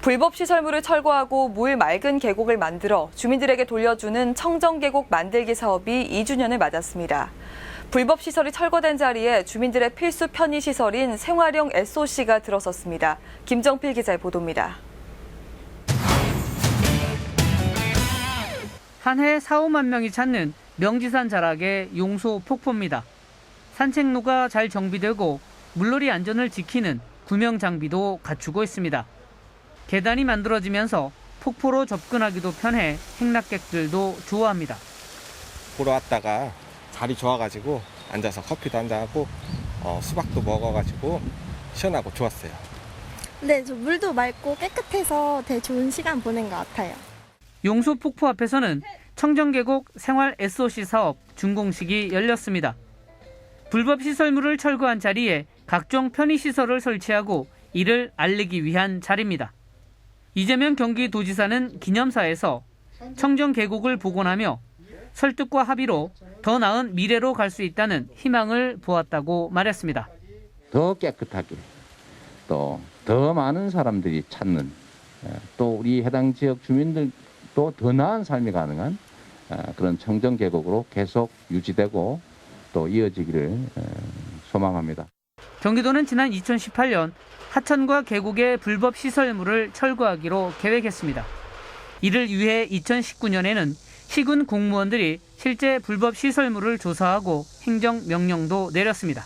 불법 시설물을 철거하고 물 맑은 계곡을 만들어 주민들에게 돌려주는 청정 계곡 만들기 사업이 2주년을 맞았습니다. 불법 시설이 철거된 자리에 주민들의 필수 편의 시설인 생활용 SOC가 들어섰습니다. 김정필 기자의 보도입니다. 한 해 4, 5만 명이 찾는 명지산 자락의 용소 폭포입니다. 산책로가 잘 정비되고 물놀이 안전을 지키는 구명 장비도 갖추고 있습니다. 계단이 만들어지면서 폭포로 접근하기도 편해 행락객들도 좋아합니다. 보러 왔다가 자리 좋아가지고 앉아서 커피도 한잔하고 어, 수박도 먹어가지고 시원하고 좋았어요. 네, 저 물도 맑고 깨끗해서 되게 좋은 시간 보낸 것 같아요. 용소 폭포 앞에서는 청정계곡 생활 SOC 사업 준공식이 열렸습니다. 불법 시설물을 철거한 자리에 각종 편의시설을 설치하고 이를 알리기 위한 자리입니다. 이재명 경기도지사는 기념사에서 청정 계곡을 복원하며 설득과 합의로 더 나은 미래로 갈 수 있다는 희망을 보았다고 말했습니다. 더 깨끗하게 또 더 많은 사람들이 찾는 에, 또 우리 해당 지역 주민들도 더 나은 삶이 가능한 에, 그런 청정 계곡으로 계속 유지되고 또 이어지기를 에, 소망합니다. 경기도는 지난 2018년 하천과 계곡의 불법 시설물을 철거하기로 계획했습니다. 이를 위해 2019년에는 시군 공무원들이 실제 불법 시설물을 조사하고 행정 명령도 내렸습니다.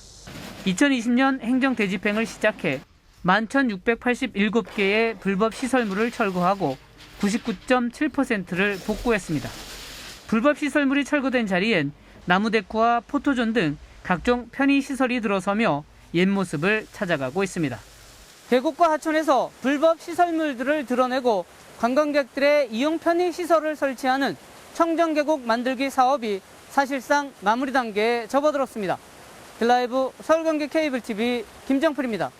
2020년 행정 대집행을 시작해 11,687개의 불법 시설물을 철거하고 99.7%를 복구했습니다. 불법 시설물이 철거된 자리엔 나무 데코와 포토존 등 각종 편의 시설이 들어서며 옛 모습을 찾아가고 있습니다. 계곡과 하천에서 불법 시설물들을 드러내고 관광객들의 이용 편의 시설을 설치하는 청정계곡 만들기 사업이 사실상 마무리 단계에 접어들었습니다. 드라이브 서울경기 케이블 TV 김정필입니다.